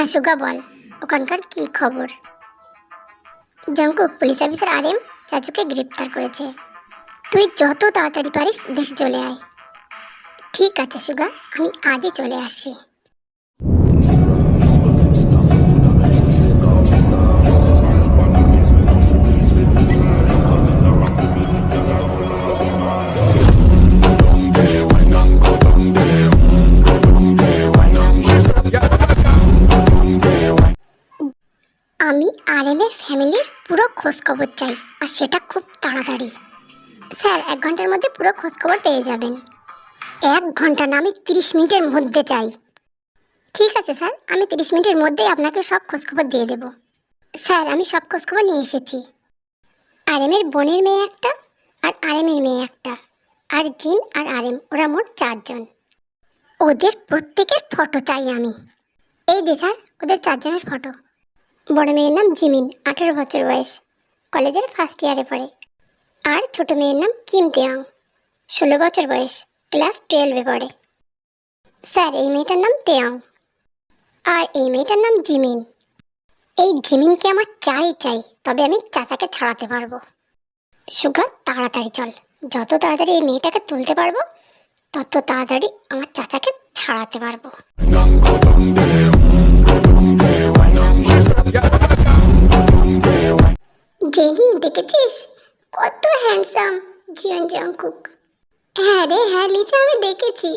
হ্যাঁ সুগা বল, ওখানকার কি খবর? জঙ্কুক, পুলিশ অফিসার আরেম চাচুকে গ্রেপ্তার করেছে। তুই যত তাড়াতাড়ি পারিস, দেশে চলে আয়। ঠিক আছে, সুগা, আমি আজই চলে আসছি। আরএমের ফ্যামিলির পুরো খোঁজখবর চাই, আর সেটা খুব তাড়াতাড়ি। স্যার, এক ঘণ্টার মধ্যে পুরো খোঁজখবর পেয়ে যাবেন। এক ঘণ্টা না, আমি তিরিশ মিনিটের মধ্যে চাই। ঠিক আছে, স্যার, আমি তিরিশ মিনিটের মধ্যেই আপনাকে সব খোঁজখবর দিয়ে দেবো। স্যার, আমি সব খোঁজখবর নিয়ে এসেছি। আরএমের বোনের মেয়ে একটা, আর আরএমের মেয়ে একটা, আর জিন আর আরএম ওরা মোট চারজন। ওদের প্রত্যেকের ফটো চাই আমি। এই যে, স্যার, ওদের চারজনের ফটো। বড় মেয়ের নাম জিমিন, আঠেরো বছর বয়স। কলেজের ফার্স্ট ইয়ারে পড়ে। আর ছোট মেয়ের নাম কিম তেয়ং ষোলো বছর বয়স ক্লাস টুয়েলভে পড়ে। স্যার, এই মেয়েটার নাম তেয়ং আর এই মেয়েটার নাম জিমিন। এই জিমিনকে আমার চাই চাই, তবে আমি চাচাকে ছাড়াতে পারব। সুগা, তাড়াতাড়ি চল। যত তাড়াতাড়ি এই মেয়েটাকে তুলতে পারব, তত তাড়াতাড়ি আমার চাচাকে ছাড়াতে পারব। জেনি দেখেছিস? কত হ্যান্ডসাম জিয়ন জঙ্কুক হ্যাঁ রে হ্যাঁ লিচা, আমি দেখেছি।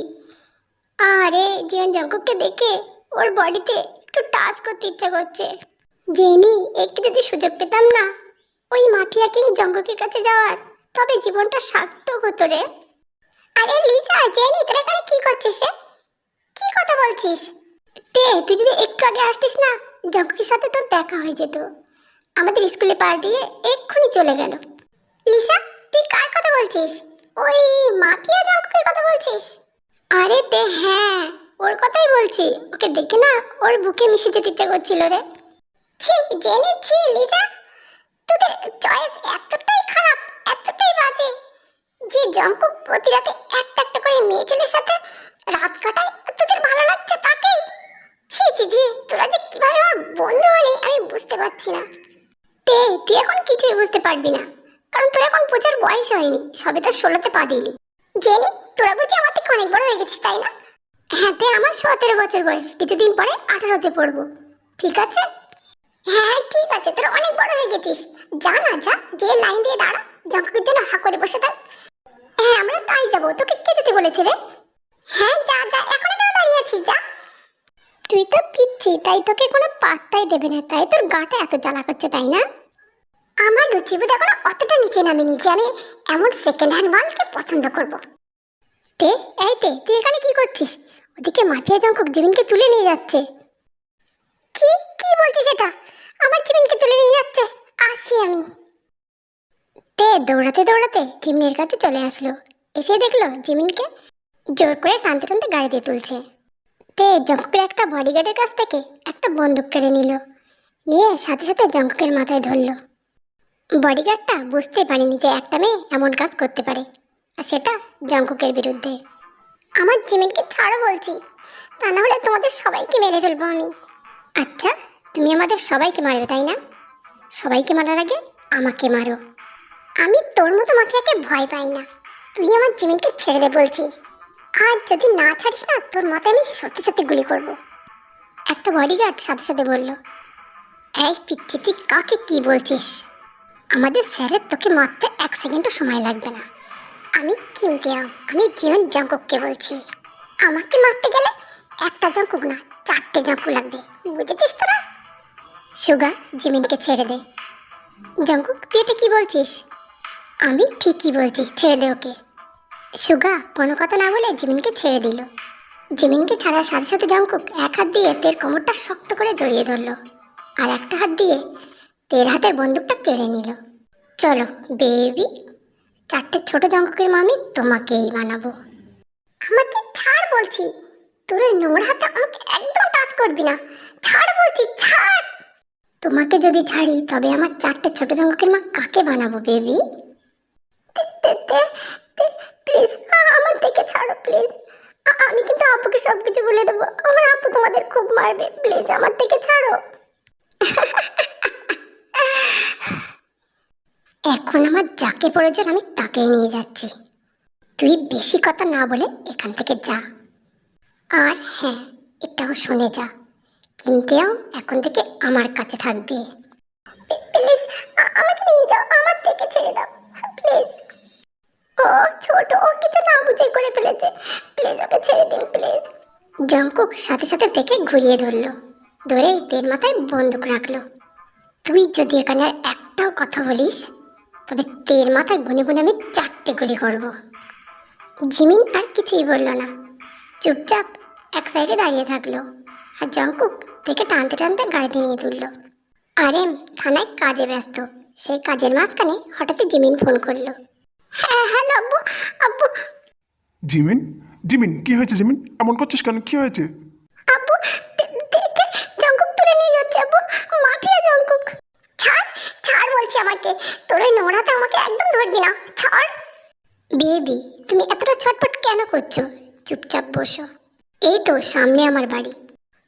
আরে, জিয়ন জঙ্কুককে দেখে ওর বডিতে একটু টাচ করতে ইচ্ছা করছে। জেনি, একটু যদি সুযোগ পেতাম না, ওই মাফিয়া কিং জঙ্কুকের কাছে যাওয়ার, তবে জীবনটা সার্থক হতো রে। আরে লিসা জেনি, তোরা এখানে কি করছিস রে? কি কথা বলছিস? তে, তুই যদি একটু আগে আসতিস না জঙ্কুকের সাথে তোর দেখা হয়ে যেত। আমাদের স্কুলে পার দিয়ে এক্ষুনি চলে গেল। লিসা, তুই কার কথা বলছিস? ওই মাফিয়া জঙ্কুকের কথা বলছিস? আরে তে হ্যাঁ ওর কথাই বলছি। ওকে দেখে না ওর বুকে মিশে যেতে ইচ্ছা করছিল রে। ছি, জেনে ছি, লিসা। তোদের চয়েস এতটাই খারাপ, এতটাই বাজে যে জঙ্কুক প্রতি রাতে একটা একটা করে মেয়ে ছেলের সাথে রাত কাটায় তোদের ভালো লাগছে তাকেই। ছি তোরা যে কীভাবে আমার বন্ধু হলি, আমি বুঝতে পারছি না। তে, তুই এখন কিছুই বুঝতে পারবি না। কারণ তোর এখন বোঝার বয়স হয়নি, সবে তো ষোলোতে পা দিলি। জেনি, তোরা বুঝি আমার থেকে অনেক বড় হয়ে গেছিস, তাই না? হ্যাঁ তে, আমার সতেরো বছর বয়স, কিছুদিন পরে আঠারোতে পড়ব। ঠিক আছে? হ্যাঁ ঠিক আছে, তোরা অনেক বড় হয়ে গেছিস। যা না, যা, যে লাইন দিয়ে দাঁড়া জঙ্কুকের জন্য হা করে বসে থাক। হ্যাঁ আমরা তাই যাব, তোকে কে যেতে বলেছে রে? হ্যাঁ যা যা, এখনই কেন দাঁড়িয়ে আছিস, যা। তুই তো পিচ্ছি, তাই তোকে কোনো পাত্তাই দেবে না। তাই তোর গাটা এত জ্বালা করছে, তাই না? আমার রুচিবোধ এখন অতটা নিচে নামেনি যে আমি এমন সেকেন্ড হ্যান্ড মালকে পছন্দ করব। তে, এই তে, তুই এখানে কি করছিস? ওদিকে মাফিয়া জঙ্কক জিমিনকে তুলে নিয়ে যাচ্ছে। কি? কি বলছিস এটা? আমার জিমিনকে তুলে নিয়ে যাচ্ছে? আসছি আমি। তে, দৌড়াতে দৌড়াতে জিমিনের কাছে চলে আসলো। এসে দেখল জিমিনকে জোর করে টানতে টানতে গাড়ি দিয়ে তুলছে। তে জঙ্কুকের একটা বডিগার্ডের কাছ থেকে একটা বন্দুক কেড়ে নিল? নিয়ে সাথে সাথে জঙ্কুকের মাথায় ধরলো। বডিগার্ডটা বুঝতে পারেনি যে একটা মেয়ে এমন কাজ করতে পারে, আর সেটা জঙ্কুকের বিরুদ্ধে। আমার জিমিনকে ছাড়ো বলছি, তা না হলে তোমাদের সবাইকে মেরে ফেলব আমি। আচ্ছা তুমি আমাদের সবাইকে মারবে, তাই না? সবাইকে মারার আগে আমাকে মারো। আমি তোর মতো মাফিয়াকে ভয় পাই না। তুই আমার জিমিনকে ছেড়ে দে বলছি। আর যদি না ছাড়িস না, তোর মাথায় আমি সত্যি সত্যি গুলি করব। একটা বডিগার্ড সাথে সাথে বলল, এই পিচ্ছি, তুই কাকে কি বলছিস? আমাদের স্যারের তোকে মারতে এক সেকেন্ডও সময় লাগবে না। আমি কিনতে আমি জীবন জঙ্কককে বলছি। আমাকে মারতে গেলে একটা জঙ্কুক না, চারটে জঙ্কুক লাগবে। বুঝেছিস তোরা? সুগা জিমিনকে ছেড়ে দে। জঙ্কুক তুই এটা কি বলছিস? আমি ঠিকই বলছি, ছেড়ে দে ওকে। সুগা কোনো কথা না বলে জিমিনকে ছেড়ে দিল। জিমিনকে ছাড়ার সাথে সাথে জঙ্কুক এক হাত দিয়ে তের কোমরটা শক্ত করে জড়িয়ে ধরলো আর একটা হাত দিয়ে তের হাতের বন্দুকটা কেড়ে নিল। চলো, বেবি, চারটে ছোট জঙ্কুকের মামি তোমাকেই বানাবো। আমাকে ছাড় বলছি, তোর ওই নোংরা হাতে আমাকে একদম টাচ করবি না। ছাড় বলছি, ছাড়! তোমাকে যদি ছাড়ি, তবে আমার চারটে ছোট জঙ্কুকের মা কাকে বানাবো, বেবি? প্লিজ আমার থেকে ছাড়ো প্লিজ আমি কিন্তু আপুকে সব কিছু বলে দেবো। আমার আপু তোমাদের খুব মারবে। প্লিজ আমার থেকে ছাড়ো। এখন আমার যাকে প্রয়োজন, আমি তাকেই নিয়ে যাচ্ছি। তুই বেশি কথা না বলে এখান থেকে যা। আর হ্যাঁ এটাও শুনে যা। কিনতেও এখন থেকে আমার কাছে থাকবে। প্লিজ আমাকে নিয়ে যাও, আমার থেকে ছেড়ে দাও। প্লিজ ও, ছোট, ও কিছু না বুঝে করে ফেলেছে। প্লিজ ওকে ছেড়ে দিন, প্লিজ। জঙ্কুক সাথে সাথে দেখে ঘুরিয়ে ধরলো। ধরেই তের মাথায় বন্দুক রাখল। তুই যদি এখানে আর একটাও কথা বলিস, তবে তের মাথায় গুনে গুনে আমি চারটে গুলি করব। জিমিন আর কিছুই বলল না। চুপচাপ এক সাইডে দাঁড়িয়ে থাকল আর জঙ্কুক থেকে টানতে টানতে গাড়িতে নিয়ে তুললো। আরেম থানায় কাজে ব্যস্ত। সেই কাজের মাঝখানে হঠাৎই জিমিন ফোন করল। হ্যাঁ হ্যালো আব্বু আব্বু। জিমিন জিমিন কি হয়েছে জিমিন? এমন করছিস কেন? কি হয়েছে? আব্বু দেখে জঙ্কুক তুলে নিয়ে যাচ্ছে আব্বু। মাফিয়া জঙ্কুক ছাড় ছাড় বলছি আমাকে। তোর ওই নোংরাতে আমাকে একদম ধরবি না। ছাড়। বেবি তুমি এতটা ছটপট কেন করছ? চুপচাপ বসো। এই তো সামনে আমার বাড়ি।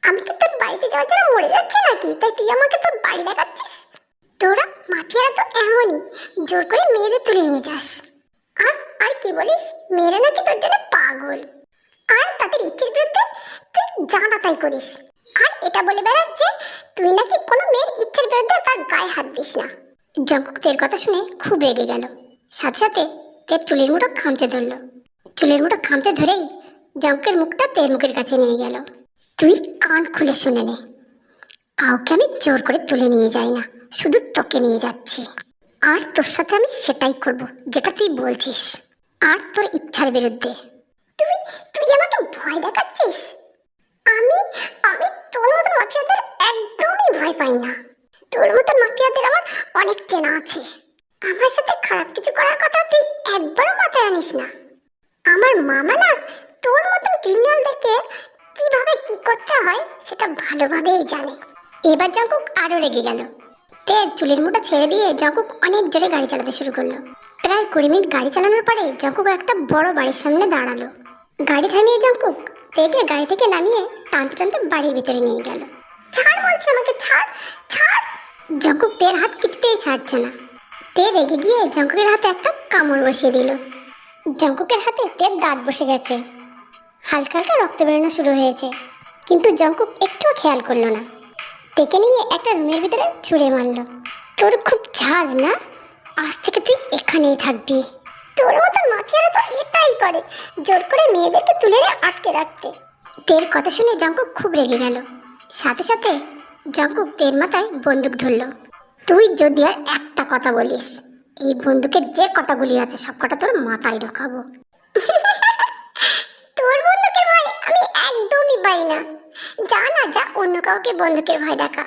আমি কি তোর বাড়িতে যাওয়ার জন্য মরে যাচ্ছি নাকি? তাই তুই আমাকে তোর বাড়ি দেখাচ্ছিস? তোরা মাফিয়ারা তো এমনই। জোর করে মেয়েদের তুলে নিয়ে যাস। কি বলিস? মেয়েরা নাকি তোর জন্য পাগল। আর তাদের ইচ্ছের বিরুদ্ধে তুই জানা তাই করিস। আর এটা বলে বেড়াস যে, তুই নাকি কোনো মেয়ের ইচ্ছের বিরুদ্ধে তার গায়ে হাত দিস না। জঙ্কুকদের কথা শুনে খুব রেগে গেল। সাথে সাথে তের চুলের মুঠো খামচে ধরল। চুলের মুঠো খামচে ধরেই জঙ্কের মুখটা তের মুখের কাছে নিয়ে গেল। তুই কান খুলে শুনে নে। কাউকে আমি জোর করে তুলে নিয়ে যাই না। শুধু তোকে নিয়ে যাচ্ছি। আর তোর সাথে আমি সেটাই করব, যেটা তুই বলছিস। আর তোর ইচ্ছার বিরুদ্ধে। তুই তুই আমাকে ভয় দেখাচ্ছিস? আমি আমি তোর মতো মাফিয়াদের একদমই ভয় পাই না। তোর মতো মাফিয়াদের আমার অনেক চেনা আছে। আমার সাথে খারাপ কিছু করার কথা তুই একবারও মাথায় আনিস না। আমার মামা না তোর মতন ক্রিমিনালদেরকে কীভাবে কি করতে হয় সেটা ভালোভাবেই জানে। এবার জঙ্কুক আরও রেগে গেল। তের চুলের মুঠা ছেড়ে দিয়ে জঙ্কুক অনেক জোরে গাড়ি চালাতে শুরু করল। প্রায় কুড়ি মিনিট গাড়ি চালানোর পরে জঙ্কুক একটা বড় বাড়ির সামনে দাঁড়াল। গাড়ি থামিয়ে জঙ্কুক তেকে গাড়ি থেকে নামিয়ে টানতে টানতে বাড়ির ভিতরে নিয়ে গেল। ছাড়, বলছে আমাকে, ছাড় ছাড়। জঙ্কুক তের হাত কিছুতেই ছাড়ছে না। তে রেগে গিয়ে জঙ্কুকের হাতে একটা কামড় বসিয়ে দিল। জঙ্কুকের হাতে তের দাঁত বসে গেছে। হালকা হালকা রক্ত বেরোনো শুরু হয়েছে। কিন্তু জঙ্কুক একটুও খেয়াল করল না। তেকে নিয়ে একটা রুমের ভিতরে ছুঁড়ে মারলো। তোর খুব ঝাঁজ না? আজ থেকে তুই এখানেই থাকবি। তোর মতো মাফিয়ারা তো এটাই করে, জোর করে মেয়েদেরকে তুলে নিয়ে আটকে রাখতে। তের কথা শুনে জঙ্কুক খুব রেগে গেল। সাথে সাথে জঙ্কুক তের মাথায় বন্দুক ধরলো। তুই যদি আর একটা কথা বলিস, এই বন্দুকের যে কটা গুলি আছে, সব কটা তোর মাথায় ঢোকাবো। তোর বন্দুকের ভয় আমি একদমই পাই না। যা না, যা অন্য কাউকে বন্দুকের ভয় দেখা।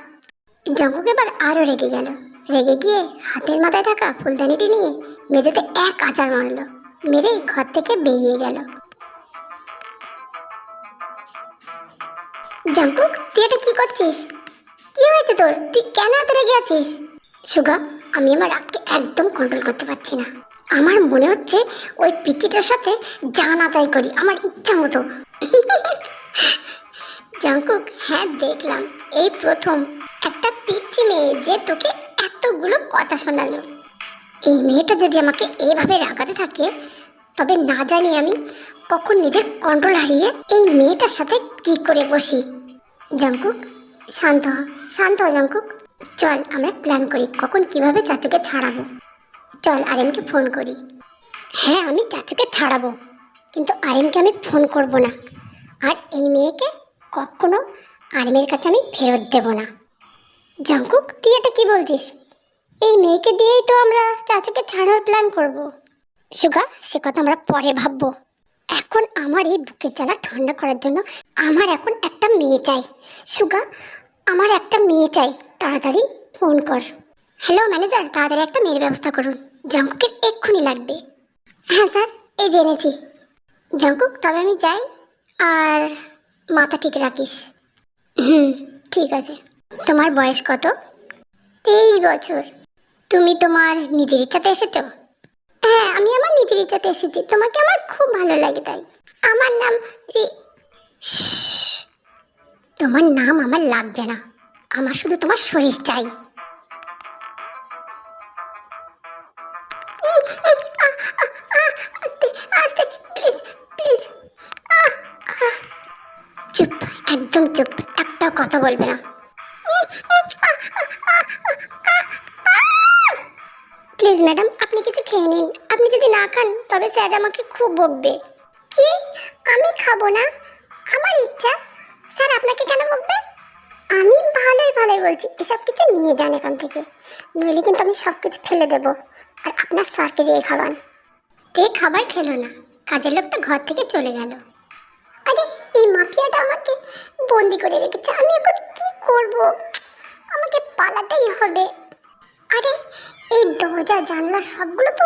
জঙ্কুক এবার আরও রেগে গেল। রেগে গিয়ে হাতের মাথায় থাকা ফুলদানিটি নিয়ে মেঝেতে এক আচার মারলো, মেরে ঘর থেকে বেরিয়ে গেল। জঙ্কুক তুই এটা কি করছিস? কি হয়েছে তোর? তুই কেন এত রেগে আছিস? সুগা, আমি আমার রাগকে একদম কন্ট্রোল করতে পারছি না। আমার মনে হচ্ছে ওই পিচিটার সাথে জানা তাই করি, আমার ইচ্ছা মতো। জঙ্কুক হ্যাঁ দেখলাম। এই প্রথম একটা পিচ্ছি মেয়ে যে তোকে এতগুলো কথা শোনালো। এই মেয়েটা যদি আমাকে এভাবে রাগাতে থাকে, তবে না জানি আমি কখন নিজের কন্ট্রোল হারিয়ে এই মেয়েটার সাথে কি করে বসি। জঙ্কুক শান্ত হ শান্ত হ জঙ্কুক চল, আমরা প্ল্যান করি কখন কীভাবে চাচুকে ছাড়াবো। চল আরেমকে ফোন করি। হ্যাঁ আমি চাচুকে ছাড়াবো, কিন্তু আরেমকে আমি ফোন করব না। আর এই মেয়েকে কখনো আরেমের কাছে আমি ফেরত দেব না। জঙ্কুক তুই এটা কী বলছিস? এই মেয়েকে দিয়েই তো আমরা চাচুকে ছাড়ার প্ল্যান করব। সুগা, সে কথা আমরা পরে ভাববো। এখন আমার এই বুকের জ্বালা ঠান্ডা করার জন্য আমার এখন একটা মেয়ে চাই। সুগা, আমার একটা মেয়ে চাই। তাড়াতাড়ি ফোন কর। হ্যালো ম্যানেজার তাড়াতাড়ি একটা মেয়ের ব্যবস্থা করুন। জঙ্কুকের এক্ষুনি লাগবে। হ্যাঁ স্যার, এই জেনেছি জঙ্কুক, তবে আমি যাই। আর মাথা ঠিক রাখিস। হুম, ঠিক আছে। তোমার বয়স কত? তেইশ বছর। তুমি তোমার নিজের ইচ্ছাতে এসেছ? হ্যাঁ আমি আমার নিজের ইচ্ছাতে এসেছি। তোমাকে আমার খুব ভালো লাগে তাই। আমার নাম তোমার নাম আমার লাগবে না। আমার শুধু তোমার শরীর চাই। চুপ, একদম চুপ। একটাও কথা বলবে না। প্লিজ ম্যাডাম আপনি কিছু খেয়ে নিন। আপনি যদি না খান, তবে স্যার আমাকে খুব বকবে। কি? আমি খাব না? আমার ইচ্ছা। স্যার, আপনাকে কেন বকবে? আমি ভালোই ভালোই বলছি। এসব কিছু নিয়ে যান এখান থেকে। নইলে কিন্তু আমি সব কিছু ফেলে দেবো। আর আপনার স্যারকে যেয়ে খাওয়ান তে খাবার খেলো না। কাজের লোকটা ঘর থেকে চলে গেল। আরে, এই মাফিয়াটা আমাকে বন্দি করে রেখেছে। আমি এখন কি করব? আমাকে পালাতেই হবে। আরে, এই দরজা, জানলা সবগুলো তো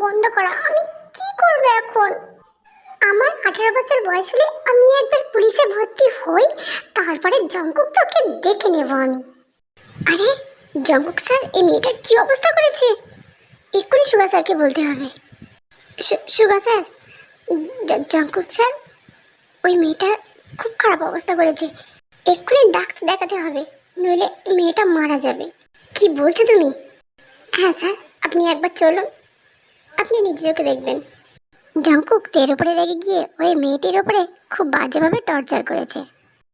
বন্ধ করা। আমি কি করব এখন? আমার আঠারো বছর বয়স হলে আমি একবার পুলিশে ভর্তি হই, তারপরে জঙ্কুক তোকে দেখে নেব আমি। আরে, জঙ্কুক স্যার, এই মেয়েটার কী অবস্থা করেছে? এক্ষুনি সুগা স্যারকে বলতে হবে। সুগা স্যার জঙ্কুক স্যার, ওই মেয়েটার খুব খারাপ অবস্থা করেছে। এক্ষুনি ডাক্তার দেখাতে হবে, নইলে মেয়েটা মারা যাবে। কি বলছো তুমি? হ্যাঁ স্যার, আপনি একবার চলুন। আপনি নিজে চোখে দেখবেন। জঙ্কুক তের উপরে রেগে গিয়ে ওই মেয়েটির উপরে খুব বাজেভাবে টর্চার করেছে।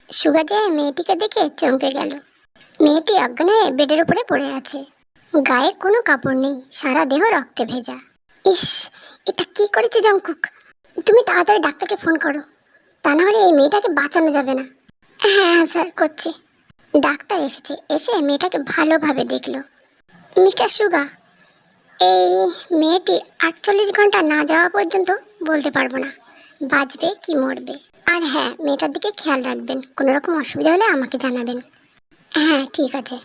সুগা যায় মেয়েটিকে দেখে চমকে গেল। মেয়েটি অজ্ঞান হয়ে বেডের উপরে পড়ে আছে। গায়ে কোনো কাপড় নেই, সারা দেহ রক্তে ভেজা। ইস, এটা কি করেছে জঙ্কুক তুমি তাড়াতাড়ি ডাক্তারকে ফোন করো। তা না হলে এই মেয়েটাকে বাঁচানো যাবে না। হ্যাঁ হ্যাঁ স্যার, করছি। ডাক্তার এসেছে, এসে মেয়েটাকে ভালোভাবে দেখল। মিস্টার সুগা, এই মেয়েটি আটচল্লিশ ঘণ্টা না যাওয়া পর্যন্ত বলতে পারব না। বাঁচবে কি মরবে? আর হ্যাঁ মেয়েটার দিকে খেয়াল রাখবেন, কোনো রকম অসুবিধা হলে আমাকে জানাবেন। হ্যাঁ ঠিক আছে।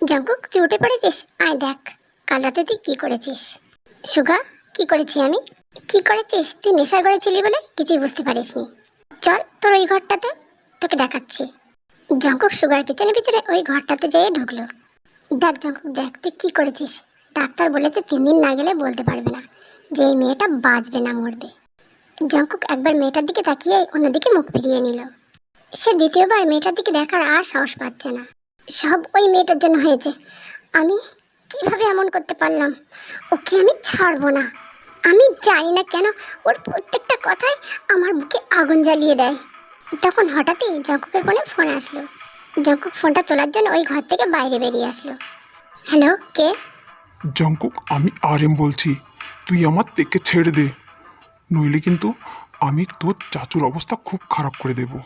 জঙ্কুক, তুই উঠে পড়েছিস? আয় দেখ, কাল রাতে তুই কি করেছিস? সুগা, কি করেছি আমি? কি করেছিস? তুই নেশার ঘরে ছিলি বলে কিছুই বুঝতে পারিসনি। চল, তোর ওই ঘরটাতে তোকে দেখাচ্ছি। জঙ্কুক সুগার পিছনে পিছনে ওই ঘরটাতে যেয়ে ঢুকলো। দেখ জঙ্কুক, দেখ, তুই কি করেছিস? ডাক্তার বলেছে তিন দিন না গেলে বলতে পারবে না। যে এই মেয়েটা বাঁচবে না, মরবে। জঙ্কুক একবার মেয়েটার দিকে তাকিয়ে অন্যদিকে মুখ ফিরিয়ে নিল। সে দ্বিতীয়বার মেয়েটার দিকে দেখার আর সাহস পাচ্ছে না। সব ওই মেয়েটার জন্য হয়েছে। আমি কীভাবে এমন করতে পারলাম? ওকে আমি ছাড়বো না। আমি জানি না কেন, ওর প্রত্যেকটা কথায় আমার বুকে আগুন জ্বালিয়ে দেয়। তখন হঠাৎই জঙ্কুকের ফোনে ফোন আসলো। জঙ্কুক ফোনটা তোলার জন্য ওই ঘর থেকে বাইরে বেরিয়ে আসলো। হ্যালো কে? জঙ্কুক আমি আর এম বলছি। তুই আমার তেকে ছেড়ে দে। নইলে কিন্তু আমি তোর চাচুর অবস্থা খুব খারাপ করে দেব।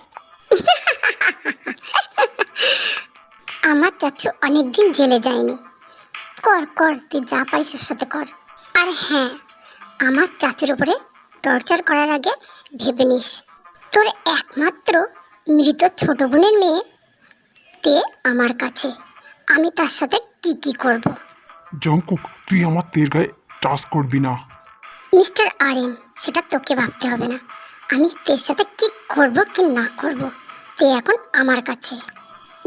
আমার চাচু অনেকদিন জেলে যায়নি। কর কর তুই যা পারিস ওর সাথে কর। আর হ্যাঁ আমার চাচুর উপরে টর্চার করার আগে ভেবে নিস। তোর একমাত্র মৃত ছোট বোনের মেয়ে? তে আমার কাছে। আমি তার সাথে কি কি করব? জঙ্কুক তুই আমার তের গায়ে টাচ করবি না। মিস্টার আর এম সেটা তোকে ভাবতে হবে না। আমি তের সাথে কি করব কি না করব তে এখন আমার কাছে।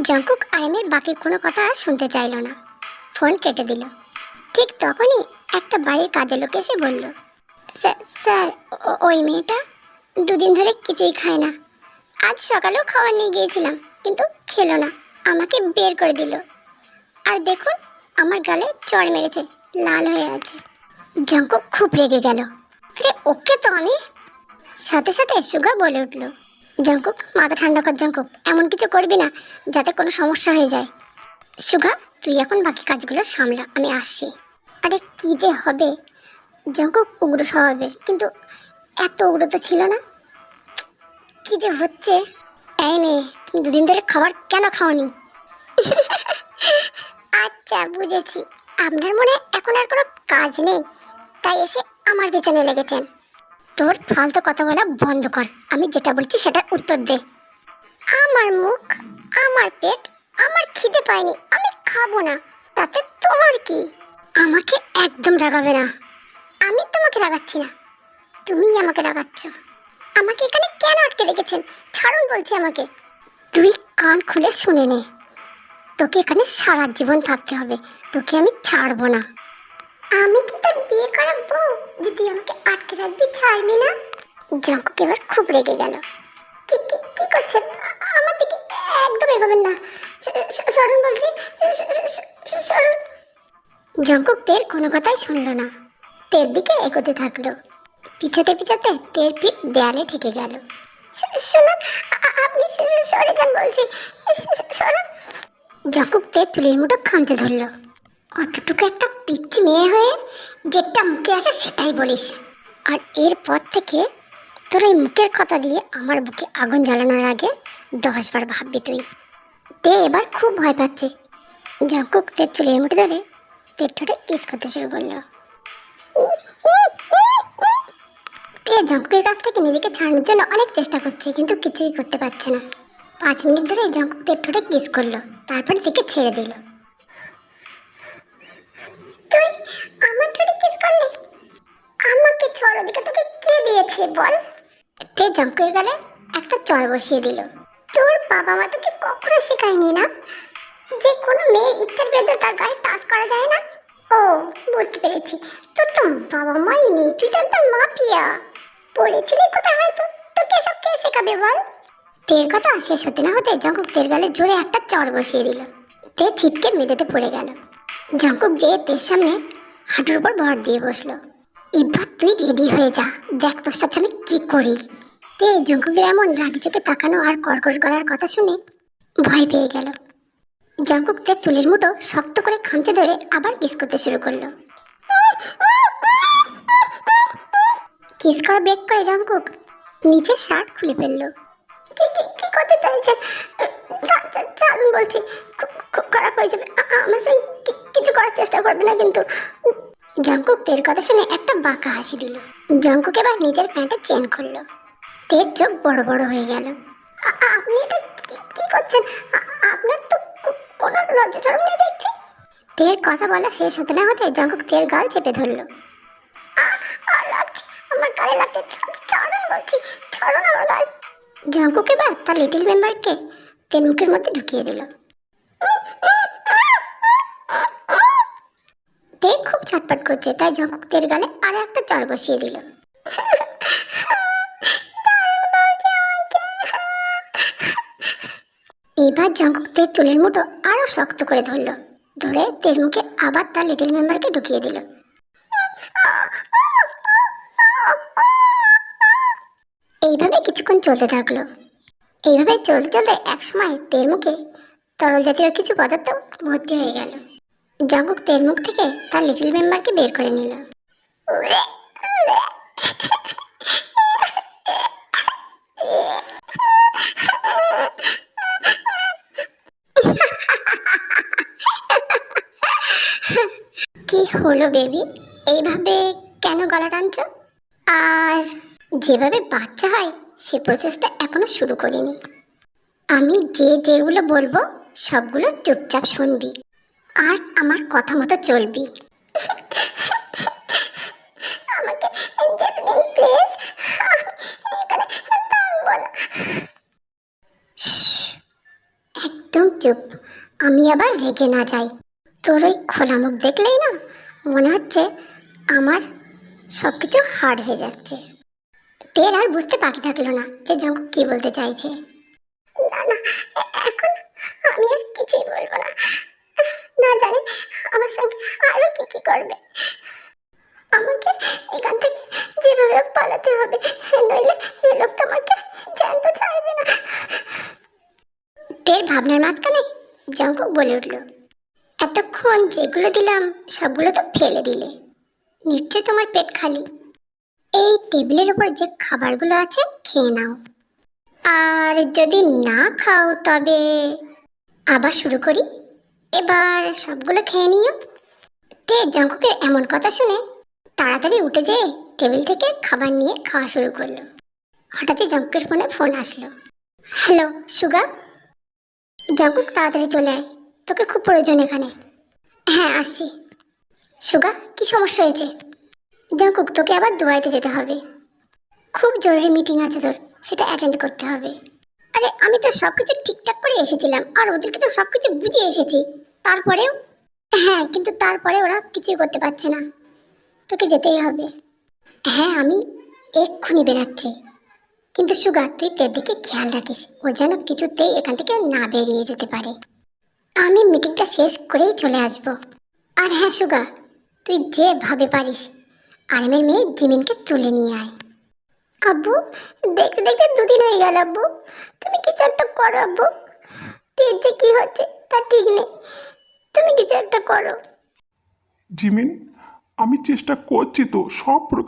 জঙ্কুক আর এমের বাকি কোনো কথা আর শুনতে চাইলো না। ফোন কেটে দিল। ঠিক তখনই একটা বাড়ির কাজের লোক এসে বলল "স্যার- স্যার ওই মেয়েটা? দুদিন ধরে কিছুই খায় না। আজ সকালেও খাবার নিয়ে গিয়েছিলাম, কিন্তু খেলো না। আমাকে বের করে দিল। আর দেখুন, আমার গালে চড় মেরেছে, লাল হয়ে আছে। জঙ্কুক খুব রেগে গেল। আরে, ওকে তো আমি। সাথে সাথে সুগা বলে উঠল, জঙ্কুক, মাথা ঠান্ডা কর জঙ্কুক, এমন কিছু করবি না, যাতে কোনো সমস্যা হয়ে যায়। সুগা, তুই এখন বাকি কাজগুলো সামলা, আমি আসছি। আরে, কি যে হবে? জঙ্কুক উগ্র স্বভাবের, কিন্তু এত উগ্র তো ছিল না। কি যে হচ্ছে? এই মেয়ে, তুমি দুদিন ধরে খাবার কেন খাওনি? আচ্ছা বুঝেছি। আপনার মনে এখন আর কোনো কাজ নেই, তাই এসে আমার পেছনে লেগেছেন। তোর ফালতু কথা বলা বন্ধ কর, আমি যেটা বলছি সেটার উত্তর দে। আমার মুখ, আমার পেট, আমার খিদে পায়নি, আমি খাব না, তাতে তোমার কি? আমাকে একদম রাগাবে না। আমি তোমাকে রাগাচ্ছি না। তুমিই আমাকে রাগাচ্ছ। আমাকে এখানে কেন আটকে রেখেছেন? ছাড়ুন বলছি আমাকে। তুই কান খুলে শুনে নে। তোকে এখানে সারা জীবন থাকতে হবে। তোকে আমি ছাড়বো না। আমি কি তোর বিয়ে করা বউ যে তুই আমাকে আটকে রাখবি, ছাড়বি না? জঙ্কুক এবার খুব রেগে গেল। কি কি কি করছেন? আমার দিকে একদম এগোবেন না। সরুন বলছি। সরুন। জঙ্কুক তের কোনো কথাই শুনলো না। তের দিকে এগোতে থাকল। পিছাতে পিছাতে তের পিঠ দেয়ালে ঠেকে গেল। শুনুন আপনি সরে যান বলছি। সরুন। জঙ্কুক তের চুলের মুঠো খামচে ধরলো। অতটুকু একটা পিচ্ছি মেয়ে হয়ে যেটা মুখে আসে সেটাই বলিস। আর এরপর থেকে তোর এই মুখের কথা দিয়ে আমার বুকে আগুন জ্বালানোর আগে দশবার ভাববি তুই। তে এবার খুব ভয় পাচ্ছে। জঙ্কুক তের চুলের মুঠে ধরে তের ঠোঁটে কিস করতে শুরু করল। তে জঙ্কুকের কাছ থেকে নিজেকে ছাড়ানোর জন্য অনেক চেষ্টা করছে, কিন্তু কিছুই করতে পারছে না। পাঁচ মিনিট ধরে জঙ্কুক তের ঠোঁটে কিস করল, তারপরে থেকে ছেড়ে দিল। তুই আমার কিস করলি? ওদিকে তোকে কে দিয়েছে বল? জঙ্কুকের গালে একটা চড় বসিয়ে বাবা মা তোকে কখনো না? যে কোনো মেয়ে তার গায়ে টাচ করা যায় না? ও, বুঝতে পেরেছি। তো বাবা মাই নেই, তুই তো পড়েছিলি কোথায় হয়তো তোকে সব কে শেখাবে বল? তের কথা শেষ হতে না হতে জঙ্কুক তের গালে জোরে একটা চড় বসিয়ে দিল। তে ছিটকে মেঝেতে পড়ে গেল। জঙ্কুক যে তের সামনে হাঁটুর উপর ভর দিয়ে বসল। এবার তুই রেডি হয়ে যা। দেখ তোর সাথে আমি কি করি। তে জঙ্কুকের এমন রাগি চোখে তাকানো আর কর্কশ গলার কথা শুনে ভয় পেয়ে গেল। জঙ্কুক তার চুলের মুঠো শক্ত করে খামচে ধরে আবার কিস করতে শুরু করল। কিস করা ব্রেক করে জঙ্কুক নিচে শার্ট খুলে ফেলল। কি কি কি করতে চাইছেন চা- চা- বলছি, খুব খারাপ হয়ে যাবে আমার সঙ্গে কিছু করার চেষ্টা করবে না কিন্তু। জঙ্কুক তের কথা শুনে একটা বাঁকা হাসি দিল। জঙ্কুক এবার নিজের প্যান্টে চেন খুললো। তের চোখ বড় বড় হয়ে গেল। আপনি এটা কি- করছেন? আপনার তো কোনো লজ্জা সরম নেই দেখছি। তের কথা বলা শেষ হতে না হতে জঙ্কুক তের গাল চেপে ধরলো। আর লাগছে আমার গায়ে লাগছে ছাড়ুন বলছি ছাড়ুন আমার গাল জঙ্কুক এবার তার লিটিল মেম্বারকে তের মুখের মধ্যে ঢুকিয়ে দিল। তে খুব ছটপট করছে, তাই জঙ্কুক তের গালে আরও একটা চড় বসিয়ে দিল। এবার জঙ্কুক তের চুলের মুঠো আরও শক্ত করে ধরলো, ধরে তের মুখে আবার তার লিটল মেম্বারকে ঢুকিয়ে দিল। এইভাবে কিছুক্ষণ চলতে থাকল। এইভাবে চলতে চলতে একসময় তের মুখে তরল জাতীয় কিছু পদার্থ ভর্তি হয়ে গেল। জঙ্কুক তের মুখ থেকে তার লিটল মেম্বারকে বের করে নিল। কি হলো বেবি? এইভাবে কেন গলা টানছো? আর যেভাবে বাচ্চা হয়, সে প্রসেসটা এখনও শুরু করিনি। আমি যে যেগুলো বলব, সবগুলো চুপচাপ শুনবি। আর আমার কথা মতো চলবি। আমাকে একদম চুপ। আমি আবার রেগে না যাই। তোর ওই খোলা মুখ দেখলেই না, মনে হচ্ছে আমার সব কিছু হার্ড হয়ে যাচ্ছে। তের আর বুঝতে বাকি থাকল না যে জঙ্কুক কি বলতে চাইছে। না না, এখন আমি আর কিছুই বলব না। না জানি আমার সঙ্গে আরও কি কি করবে। আমাকে এখান থেকে যেভাবে হোক পালাতে হবে, নইলে এই লোকটা আমাকে জ্যান্ত ছাড়বে না। তের ভাবনার মাঝখানে জঙ্কুক বলে উঠল, এতক্ষণ যেগুলো দিলাম, সবগুলো তো ফেলে দিলে। নিশ্চয় তোমার পেট খালি। এই টেবিলের উপর যে খাবারগুলো আছে, খেয়ে নাও। আর যদি না খাও, তবে আবার শুরু করি। এবার সবগুলো খেয়ে নিও। তে, জঙ্কুকের এমন কথা শুনে তাড়াতাড়ি উঠে যেয়ে টেবিল থেকে খাবার নিয়ে খাওয়া শুরু করল। হঠাৎই জঙ্কুকের ফোনে ফোন আসলো। হ্যালো সুগা জঙ্কুক তাড়াতাড়ি চলে আয়। তোকে খুব প্রয়োজন এখানে। হ্যাঁ আসছি। সুগা, কি সমস্যা হয়েছে? জঙ্কুক, তোকে আবার দুবাইতে যেতে হবে। খুব জরুরি মিটিং আছে তোর, সেটা অ্যাটেন্ড করতে হবে। আরে, আমি তো সব কিছু ঠিকঠাক করে এসেছিলাম, আর ওদেরকে তো সব কিছু বুঝিয়ে এসেছি। তারপরেও? হ্যাঁ কিন্তু তারপরে ওরা কিছুই করতে পারছে না। তোকে যেতেই হবে। হ্যাঁ আমি এক্ষুনি বেরাচ্ছি। কিন্তু সুগা, তুই তের দিকে খেয়াল রাখিস, ও যেন কিছুতেই এখান থেকে না বেরিয়ে যেতে পারে। আমি মিটিংটা শেষ করেই চলে আসব। আর হ্যাঁ সুগা, তুই যেভাবে পারিস আরেমের মেয়ে জিমিনকে তুলে নিয়ে আয়। আব্বু, দেখতে দেখতে দুদিন হয়ে গেল আব্বু। তুমি কিছু একটা করো আব্বু। তের যে কী হচ্ছে তা ঠিক নেই। তুমি কিছু একটা করো। জিমিন, আমি চেষ্টা করছি তো, সব